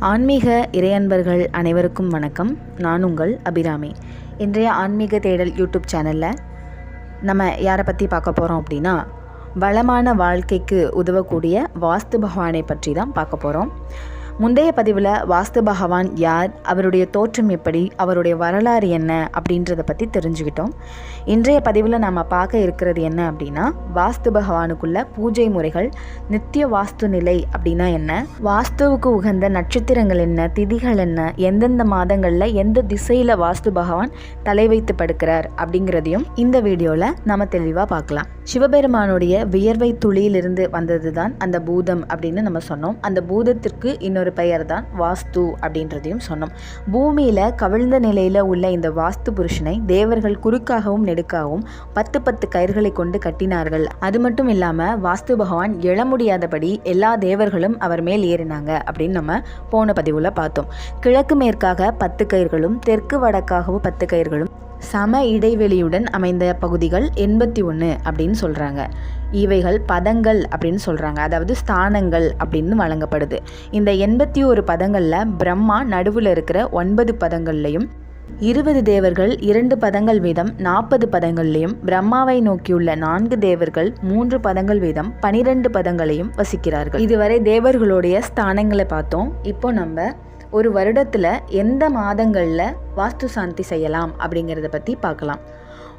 ஆன்மீக இறையன்பர்கள் அனைவருக்கும் வணக்கம். நான் உங்கள் அபிராமி. இன்றைய ஆன்மீக தேடல் யூடியூப் சேனலில் நம்ம யாரை பற்றி பார்க்க போகிறோம் அப்படின்னா வளமான வாழ்க்கைக்கு உதவக்கூடிய வாஸ்து பகவானை பற்றி தான் பார்க்க போகிறோம் முந்தைய பதிவில் வாஸ்து பகவான் யார் அவருடைய தோற்றம் எப்படி அவருடைய வரலாறு என்ன அப்படின்றத பற்றி தெரிஞ்சுக்கிட்டோம். இன்றைய பதிவில் நம்ம பார்க்க இருக்கிறது என்ன அப்படின்னா வாஸ்து பகவானுக்குள்ள பூஜை முறைகள் நித்திய வாஸ்து நிலை அப்படின்னா என்ன வாஸ்துவுக்கு உகந்த நட்சத்திரங்கள் என்ன திதிகள் என்ன எந்தெந்த மாதங்களில் எந்த திசையில் வாஸ்து பகவான் தலை வைத்து படுக்கிறார் அப்படிங்கிறதையும் இந்த வீடியோவில் நம்ம தெளிவாக பார்க்கலாம். சிவபெருமானுடைய வியர்வை துளியிலிருந்து வந்தது தான் அந்த பூதம் அப்படின்னு நம்ம சொன்னோம். அந்த பூதத்திற்கு இன்னொரு பெயர் தான் வாஸ்து அப்படின்றதையும் சொன்னோம். பூமியில் கவிழ்ந்த நிலையில் உள்ள இந்த வாஸ்து புருஷனை தேவர்கள் குறுக்காகவும் நெடுக்காகவும் பத்து பத்து கயிர்களை கொண்டு கட்டினார்கள். அது மட்டும் இல்லாமல் வாஸ்து பகவான் எழ முடியாதபடி எல்லா தேவர்களும் அவர் மேல் ஏறினாங்க அப்படின்னு நம்ம போன பதிவில் பார்த்தோம். கிழக்கு மேற்காக பத்து கயிர்களும் தெற்கு வடக்காகவும் பத்து கயிர்களும் சம இடைவெளியுடன் அமைந்த பகுதிகள் எண்பத்தி ஒன்று அப்படின்னு சொல்கிறாங்க இவைகள் பதங்கள் அப்படின்னு சொல்கிறாங்க அதாவது ஸ்தானங்கள் அப்படின்னு வழங்கப்படுது. இந்த எண்பத்தி ஒரு பதங்களில் பிரம்மா நடுவில் இருக்கிற ஒன்பது பதங்கள்லையும் இருபது தேவர்கள் இரண்டு பதங்கள் வீதம் நாற்பது பதங்கள்லையும் பிரம்மாவை நோக்கியுள்ள நான்கு தேவர்கள் மூன்று பதங்கள் வீதம் பனிரெண்டு பதங்களையும் வசிக்கிறார்கள். இதுவரை தேவர்களுடைய ஸ்தானங்களை பார்த்தோம். இப்போ நம்ம ஒரு வருடத்தில் எந்த மாதங்களில் வாஸ்து சாந்தி செய்யலாம் அப்படிங்கிறத பற்றி பார்க்கலாம்.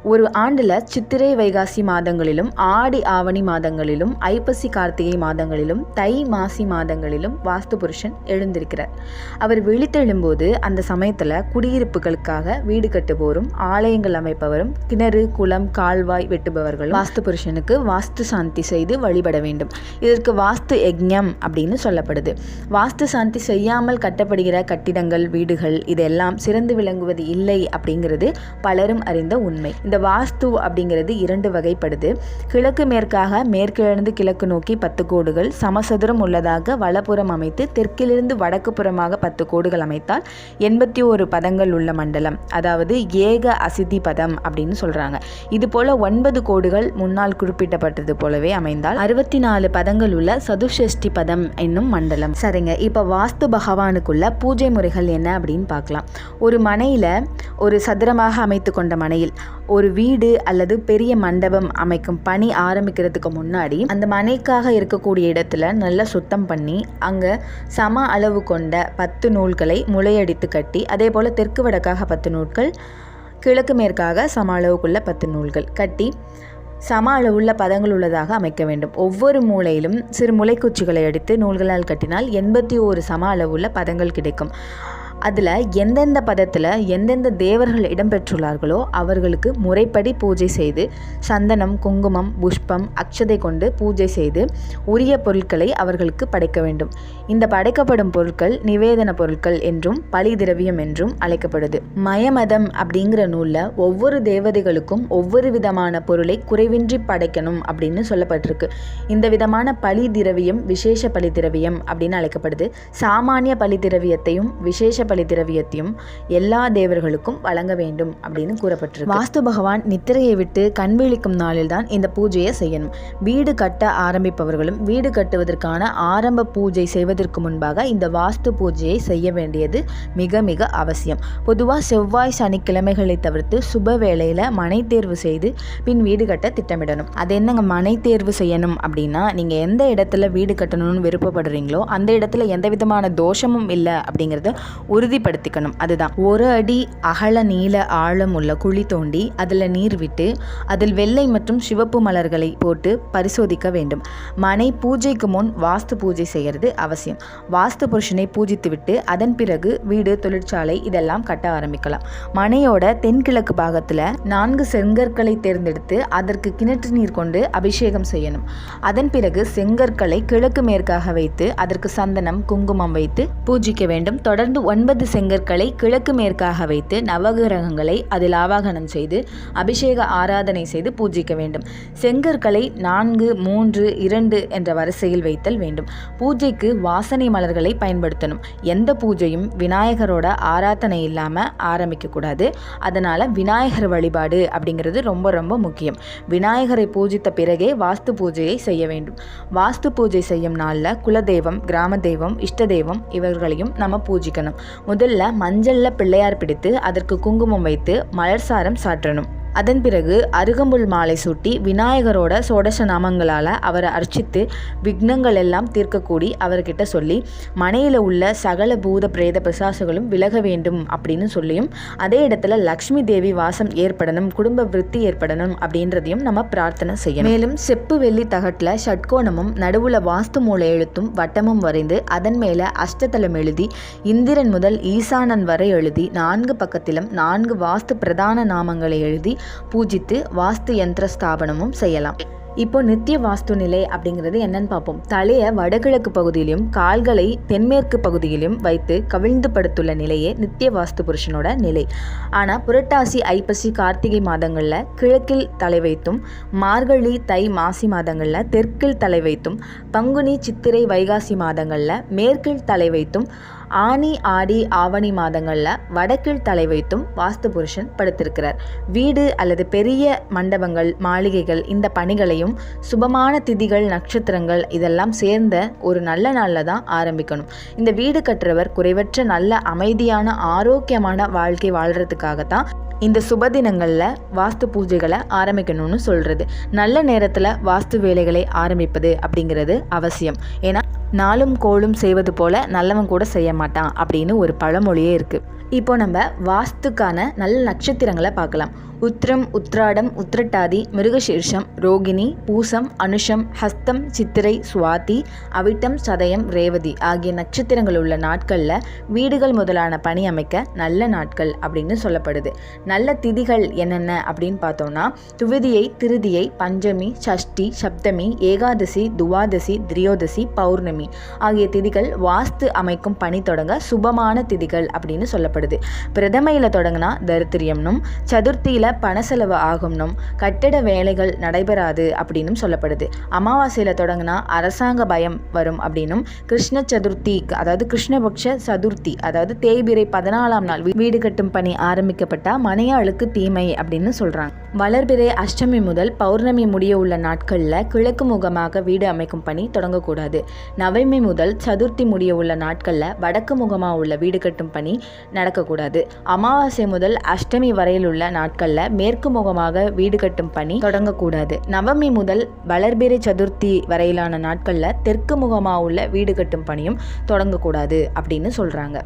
ஒரு ஆண்டில் சித்திரை வைகாசி மாதங்களிலும் ஆடி ஆவணி மாதங்களிலும் ஐப்பசி கார்த்திகை மாதங்களிலும் தை மாசி மாதங்களிலும் வாஸ்து புருஷன் எழுந்திருக்கிறார். அவர் விழித்தெழும்போது அந்த சமயத்தில் குடியிருப்புகளுக்காக வீடு கட்டுவோரும் ஆலயங்கள் அமைப்பவரும் கிணறு குளம் கால்வாய் வெட்டுபவர்களும் வாஸ்து புருஷனுக்கு வாஸ்து சாந்தி செய்து வழிபட வேண்டும். இதற்கு வாஸ்து யஜ்ஞம் அப்படின்னு சொல்லப்படுது. வாஸ்து சாந்தி செய்யாமல் கட்டப்படுகிற கட்டிடங்கள் வீடுகள் இதெல்லாம் சிறந்து விளங்குவது இல்லை அப்படிங்கிறது பலரும் அறிந்த உண்மை. இந்த வாஸ்து அப்படிங்கிறது இரண்டு வகைப்படுது. கிழக்கு மேற்காக மேற்கிலிருந்து கிழக்கு நோக்கி பத்து கோடுகள் சமசதுரம் உள்ளதாக வலப்புறம் அமைத்து தெற்கிலிருந்து வடக்கு புறமாக பத்து கோடுகள் அமைத்தால் எண்பத்தி ஒரு பதங்கள் உள்ள மண்டலம். அதாவது ஏக அசிதி பதம் அப்படின்னு சொல்கிறாங்க இது போல ஒன்பது கோடுகள் முன்னால் குறிப்பிட்டப்பட்டது போலவே அமைந்தால் அறுபத்தி நாலு பதங்கள் உள்ள சதுஷஷ்டி பதம் என்னும் மண்டலம். சரிங்க. இப்போ வாஸ்து பகவானுக்குள்ள பூஜை முறைகள் என்ன அப்படின்னு பார்க்கலாம். ஒரு மனையில் ஒரு சதுரமாக அமைத்து கொண்ட மனையில் ஒரு ஒரு வீடு அல்லது பெரிய மண்டபம் அமைக்கும் பணி ஆரம்பிக்கிறதுக்கு முன்னாடி அந்த மனைக்காக இருக்கக்கூடிய இடத்துல நல்லா சுத்தம் பண்ணி அங்கே சம அளவு கொண்ட பத்து நூல்களை முளையடித்து கட்டி அதே போல் தெற்கு வடக்காக பத்து நூல்கள் கிழக்கு மேற்காக சம அளவுக்குள்ள பத்து நூல்கள் கட்டி சம அளவுள்ள பதங்கள் உள்ளதாக அமைக்க வேண்டும். ஒவ்வொரு மூலையிலும் சிறு முளைக்குச்சிகளை அடித்து நூல்களால் கட்டினால் எண்பத்தி ஓரு சம அளவுள்ள பதங்கள் கிடைக்கும். அதில் எந்தெந்த பதத்தில் எந்தெந்த தேவர்கள் இடம்பெற்றுள்ளார்களோ அவர்களுக்கு முறைப்படி பூஜை செய்து சந்தனம் குங்குமம் புஷ்பம் அக்ஷதை கொண்டு பூஜை செய்து உரிய பொருட்களை அவர்களுக்கு படைக்க வேண்டும். இந்த படைக்கப்படும் பொருட்கள் நிவேதன பொருட்கள் என்றும் பழி திரவியம் என்றும் அழைக்கப்படுது. மயமதம் அப்படிங்கிற நூலில் ஒவ்வொரு தேவதைகளுக்கும் ஒவ்வொரு விதமான பொருளை குறைவின்றி படைக்கணும் அப்படின்னு சொல்லப்பட்டிருக்கு. இந்த விதமான பழி திரவியம் விசேஷ பழி திரவியம் அப்படின்னு அழைக்கப்படுது. சாமானிய பழி திரவியத்தையும் விசேஷ பலி திரவியத்தையும் எல்லா தேவர்களுக்கும் வழங்க வேண்டும் அப்படின்னு கூறப்பட்டிருக்கு. வாஸ்து பகவான் நித்திரையை விட்டு கண் விழிக்கும் நாளில்தான் இந்த பூஜையை செய்யணும். வீடு கட்ட ஆரம்பிப்பவர்களும் வீடு கட்டுவதற்கான ஆரம்ப பூஜை செய்வதற்கு முன்பாக இந்த வாஸ்து பூஜையை செய்ய வேண்டியது மிக மிக அவசியம். பொதுவாக செவ்வாய் சனிக்கிழமைகளை தவிர்த்து சுப வேளையில் மனை தேர்வு செய்து பின் வீடு கட்ட திட்டமிடணும். அது என்னங்க மனை தேர்வு செய்யணும் அப்படின்னா நீங்கள் எந்த இடத்துல வீடு கட்டணும்னு விருப்பப்படுறீங்களோ அந்த இடத்துல எந்த விதமான தோஷமும் இல்லை அப்படிங்கிறத உறுதிப்படுத்திக்கணும். அதுதான். ஒரு அடி அகல நீள ஆழம் உள்ள குழி தோண்டி அதில் நீர் விட்டு அதில் வெள்ளை மற்றும் சிவப்பு மலர்களை போட்டு பரிசோதிக்க வேண்டும். மனை பூஜைக்கு முன் வாஸ்து பூஜை செய்கிறது அவசியம். வாஸ்து புருஷனை பூஜித்துவிட்டு அதன் பிறகு வீடு தொழிற்சாலை இதெல்லாம் கட்ட ஆரம்பிக்கலாம். மனையோட தென்கிழக்கு பாகத்தில் நான்கு செங்கற்களை தேர்ந்தெடுத்து அதற்கு கிணற்று நீர் கொண்டு அபிஷேகம் செய்யணும். அதன் பிறகு செங்கற்களை கிழக்கு மேற்காக வைத்து அதற்கு சந்தனம் குங்குமம் வைத்து பூஜிக்க வேண்டும். தொடர்ந்து ஒன்பது ஐம்பது செங்கற்களை கிழக்கு மேற்காக வைத்து நவகிரகங்களை அதில் ஆவாகனம் செய்து அபிஷேக ஆராதனை செய்து பூஜிக்க வேண்டும். செங்கற்களை நான்கு மூன்று இரண்டு என்ற வரிசையில் வைத்தல் வேண்டும். பூஜைக்கு வாசனை மலர்களை பயன்படுத்தணும். எந்த பூஜையும் விநாயகரோட ஆராதனை இல்லாமல் ஆரம்பிக்கக்கூடாது அதனால் விநாயகர் வழிபாடு அப்படிங்கிறது ரொம்ப ரொம்ப முக்கியம். விநாயகரை பூஜித்த பிறகே வாஸ்து பூஜையை செய்ய வேண்டும். வாஸ்து பூஜை செய்யும் நாளில் குலதெய்வம் கிராம தெய்வம் இஷ்ட தெய்வம் இவர்களையும் நம்ம பூஜிக்கணும். முதல்ல மஞ்சளில் பிள்ளையார் பிடித்து அதற்கு குங்குமம் வைத்து மலர் சாரம் சாற்றணும். அதன் பிறகு அருகம்புல் மாலை சூட்டி விநாயகரோட சோடச நாமங்களால் அவரை அர்ச்சித்து விக்னங்கள் எல்லாம் தீர்க்கக்கூடி அவர்கிட்ட சொல்லி மனையில் உள்ள சகல பூத பிரேத பிரசாசங்களும் விலக வேண்டும் அப்படின்னு சொல்லியும் அதே இடத்துல லக்ஷ்மி தேவி வாசம் ஏற்படணும் குடும்ப விருத்தி ஏற்படணும் அப்படின்றதையும் நம்ம பிரார்த்தனை செய்யணும். மேலும் செப்பு வெள்ளி தகட்டில் ஷட்கோணமும் நடுவுல வாஸ்து மூல எழுத்தும் வட்டமும் வரைந்து அதன் மேலே அஷ்டதலம் எழுதி இந்திரன் முதல் ஈசானன் வரை எழுதி நான்கு பக்கத்திலும் நான்கு வாஸ்து பிரதான நாமங்களை எழுதி பூஜித்து வாஸ்து யந்திர ஸ்தாபனமும் செய்யலாம். இப்போ நித்திய வாஸ்து நிலை அப்படிங்கிறது என்னன்னு பார்ப்போம். தலையை வடகிழக்கு பகுதியிலும் கால்களை தென்மேற்கு பகுதியிலும் வைத்து கவிழ்ந்து படுத்துள்ள நிலையே நித்திய வாஸ்து புருஷனோட நிலை. ஆனால் புரட்டாசி ஐப்பசி கார்த்திகை மாதங்களில் கிழக்கில் தலை வைத்தும் மார்கழி தை மாசி மாதங்களில் தெற்கில் தலை வைத்தும் பங்குனி சித்திரை வைகாசி மாதங்களில் மேற்கில் தலை வைத்தும் ஆனி ஆடி ஆவணி மாதங்களில் வடக்கில் தலை வைத்தும் வாஸ்து புருஷன் படுத்திருக்கிறார். வீடு அல்லது பெரிய மண்டபங்கள் மாளிகைகள் இந்த பணிகளையும் சுபமான திதிகள் நட்சத்திரங்கள் இதெல்லாம் சேர்ந்த ஒரு நல்ல நாளில் தான் ஆரம்பிக்கணும். இந்த வீடு கட்டுறவர் குறைவற்ற நல்ல அமைதியான ஆரோக்கியமான வாழ்க்கை வாழ்கிறதுக்காகத்தான் இந்த சுபதினங்களில் வாஸ்து பூஜைகளை ஆரம்பிக்கணும்னு சொல்கிறது நல்ல நேரத்தில் வாஸ்து வேலைகளை ஆரம்பிப்பது அப்படிங்கிறது அவசியம். ஏன்னா நாளும் கோளும் செய்வது போல நல்லவன் கூட செய்ய மாட்டான் அப்படின்னு ஒரு பழமொழியே இருக்குது இப்போ நம்ம வாஸ்துக்கான நல்ல நட்சத்திரங்களை பார்க்கலாம். உத்திரம் உத்ராடம் உத்திரட்டாதி மிருகசீர்ஷம் ரோகிணி பூசம் அனுஷம் ஹஸ்தம் சித்திரை சுவாதி அவிட்டம் சதயம் ரேவதி ஆகிய நட்சத்திரங்கள் உள்ள நாட்களில் வீடுகள் முதலான பணி அமைக்க நல்ல நாட்கள் அப்படின்னு சொல்லப்படுது. நல்ல திதிகள் என்னென்ன அப்படின்னு பார்த்தோம்னா துவிதியை திருதியை பஞ்சமி சஷ்டி சப்தமி ஏகாதசி துவாதசி திரியோதசி பௌர்ணமி ஆகிய திதிகள் வாஸ்து அமைக்கும் பணி தொடங்க சுபமான திதிகள் அப்படின்னு சொல்லப்படுது. சொல்லப்படுது பிரதமையில் தொடங்கினா தரித்திரியம்னும் சதுர்த்தியில் பண செலவு ஆகும்னும் கட்டிட வேலைகள் நடைபெறாது அப்படின்னும் சொல்லப்படுது. அமாவாசையில் தொடங்கினா அரசாங்க பயம் வரும் அப்படின்னும் கிருஷ்ண சதுர்த்தி அதாவது கிருஷ்ணபக்ஷ சதுர்த்தி அதாவது தேய்பிரை பதினாலாம் நாள் வீடு கட்டும் பணி ஆரம்பிக்கப்பட்டால் மனையாளுக்கு தீமை அப்படின்னு சொல்கிறாங்க வளர்பிறை அஷ்டமி முதல் பௌர்ணமி முடிய உள்ள நாட்களில் கிழக்கு முகமாக வீடு அமைக்கும் பணி தொடங்கக்கூடாது. நவமி முதல் சதுர்த்தி முடிய உள்ள நாட்களில் வடக்கு முகமாக உள்ள வீடு கட்டும் பணி நட நடக்கக்கூடாது. அமாவாசை முதல் அஷ்டமி வரையில் உள்ள நாட்களில் மேற்கு முகமாக வீடு கட்டும் பணி தொடங்கக்கூடாது. நவமி முதல் வளர்பிறை சதுர்த்தி வரையிலான நாட்களில் தெற்கு முகமாக உள்ள வீடு கட்டும் பணியும் தொடங்கக்கூடாது அப்படின்னு சொல்கிறாங்க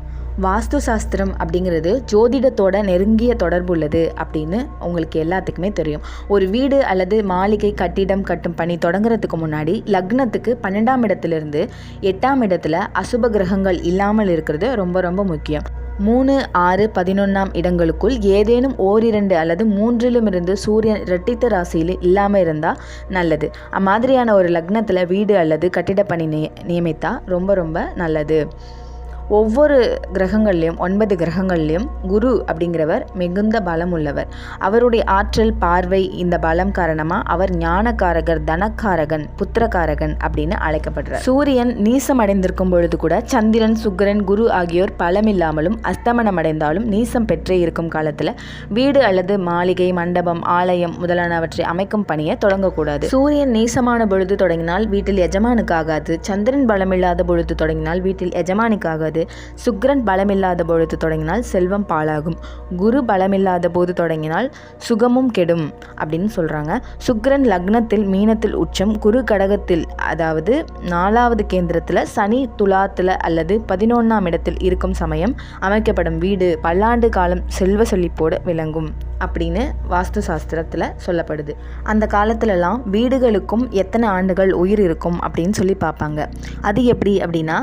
வாஸ்து சாஸ்திரம் அப்படிங்கிறது ஜோதிடத்தோட நெருங்கிய தொடர்பு உள்ளது அப்படின்னு உங்களுக்கு எல்லாத்துக்குமே தெரியும். ஒரு வீடு அல்லது மாளிகை கட்டிடம் கட்டும் பணி தொடங்குறதுக்கு முன்னாடி லக்னத்துக்கு பன்னெண்டாம் இடத்துலேருந்து எட்டாம் இடத்துல அசுப கிரகங்கள் இல்லாமல் இருக்கிறது ரொம்ப ரொம்ப முக்கியம். மூணு ஆறு பதினொன்றாம் இடங்களுக்குள் ஏதேனும் ஓரிரண்டு அல்லது மூன்றிலும் இருந்து சூரியன் இரட்டித்த ராசியில் இல்லாமல் இருந்தால் நல்லது. அம்மாதிரியான ஒரு லக்னத்தில் வீடு அல்லது கட்டிட பணி நியமித்தா ரொம்ப ரொம்ப நல்லது. ஒவ்வொரு கிரகங்கள்லேயும் ஒன்பது கிரகங்கள்லேயும் குரு அப்படிங்கிறவர் மிகுந்த பலம் உள்ளவர் அவருடைய ஆற்றல் பார்வை இந்த பலம் காரணமாக அவர் ஞானக்காரகர் தனக்காரகன் புத்திரக்காரகன் அப்படின்னு அழைக்கப்படுறார். சூரியன் நீசம் அடைந்திருக்கும் பொழுது கூட சந்திரன் சுக்கரன் குரு ஆகியோர் பலமில்லாமலும் அஸ்தமனம் அடைந்தாலும் நீசம் பெற்றே இருக்கும் காலத்தில் வீடு அல்லது மாளிகை மண்டபம் ஆலயம் முதலானவற்றை அமைக்கும் பணியை தொடங்கக்கூடாது. சூரியன் நீசமான பொழுது தொடங்கினால் வீட்டில் எஜமானுக்காகாது சந்திரன் பலமில்லாத பொழுது தொடங்கினால் வீட்டில் எஜமானிக்காகாது தொடங்குவது சுக்ரன் பலமில்லாத பொழுது தொடங்கினால் செல்வம் பாழாகும். குரு பலமில்லாத போது தொடங்கினால் சுகமும் கெடும் அப்படின்னு சொல்கிறாங்க சுக்ரன் லக்னத்தில் மீனத்தில் உச்சம் குரு கடகத்தில் அதாவது நாலாவது கேந்திரத்தில் சனி துலாத்தில் அல்லது பதினொன்றாம் இடத்தில் இருக்கும் சமயம் அமைக்கப்படும் வீடு பல்லாண்டு காலம் செல்வ செழிப்போடு விளங்கும். அப்படின்னு வாஸ்து சாஸ்திரத்தில் சொல்லப்படுது. அந்த காலத்துலலாம் வீடுகளுக்கும் எத்தனை ஆண்டுகள் உயிர் இருக்கும் அப்படின்னு சொல்லி பார்ப்பாங்க. அது எப்படி அப்படின்னா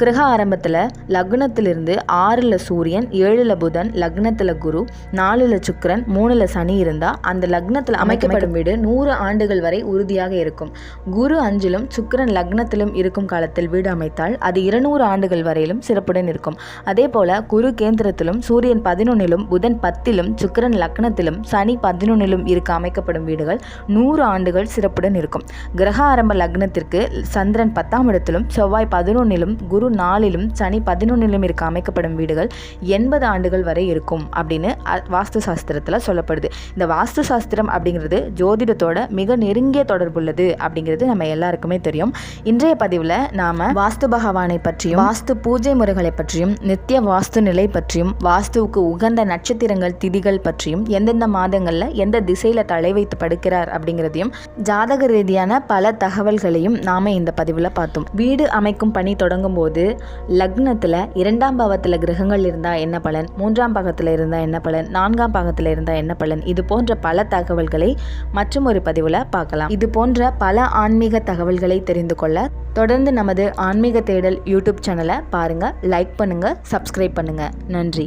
கிரக ஆரம்பத்தில் லக்னத்திலிருந்து ஆறில் சூரியன் ஏழில் புதன் லக்னத்தில் குரு நாலில் சுக்கிரன் மூணில் சனி இருந்தால் அந்த லக்னத்தில் அமைக்கப்படும் வீடு நூறு ஆண்டுகள் வரை உறுதியாக இருக்கும். குரு அஞ்சிலும் சுக்கிரன் லக்னத்திலும் இருக்கும் காலத்தில் வீடு அமைத்தால் அது இருநூறு ஆண்டுகள் வரையிலும் சிறப்புடன் இருக்கும். அதே போல் குரு கேந்திரத்திலும் சூரியன் பதினொன்னிலும் புதன் பத்திலும் சுக்கிரன் லக்னத்திலும் சனி பதினொன்னிலும் இருக்க அமைக்கப்படும் வீடுகள் நூறு ஆண்டுகள் சிறப்புடன் இருக்கும். கிரக ஆரம்ப லக்னத்திற்கு சந்திரன் பத்தாம் இடத்திலும் செவ்வாய் பதினொன்னிலும் குரு நாலிலும் சனி பதினொன்னிலும் இருக்க அமைக்கப்படும் வீடுகள் எண்பது ஆண்டுகள் வரை இருக்கும் அப்படின்னு வாஸ்து சாஸ்திரத்தில் சொல்லப்படுது. இந்த வாஸ்து சாஸ்திரம் அப்படிங்கிறது ஜோதிடத்தோட மிக நெருங்கிய தொடர்புள்ளது அப்படிங்கிறது நம்ம எல்லாருக்குமே தெரியும். இன்றைய பதிவில் நாம் வாஸ்து பகவானை பற்றியும் வாஸ்து பூஜை முறைகளை பற்றியும் நித்திய வாஸ்து நிலை பற்றியும் வாஸ்துவுக்கு உகந்த நட்சத்திரங்கள் திதிகள் பற்றியும் எந்தெந்த மாதங்களில் எந்த திசையில் தலை வைத்து படுக்கிறார் அப்படிங்கிறதையும் ஜாதக ரீதியான பல தகவல்களையும் நாம் இந்த பதிவில் பார்த்தோம். வீடு அமைக்கும் பணி தொடங்கும் போது லக்னத்தில் இரண்டாம் பாவத்தில் கிரகங்கள் இருந்தால் என்ன பலன்? மூன்றாம் பாகத்தில் இருந்தால் என்ன பலன்? நான்காம் பாகத்தில் இருந்தால் என்ன பலன்? இது போன்ற பல தகவல்களை மற்றும் ஒரு பதிவில் பார்க்கலாம். இது போன்ற பல ஆன்மீக தகவல்களை தெரிந்து கொள்ள தொடர்ந்து நமது ஆன்மீக தேடல் யூடியூப் சேனலை பாருங்கள் லைக் பண்ணுங்கள் சப்ஸ்கிரைப் பண்ணுங்கள் நன்றி.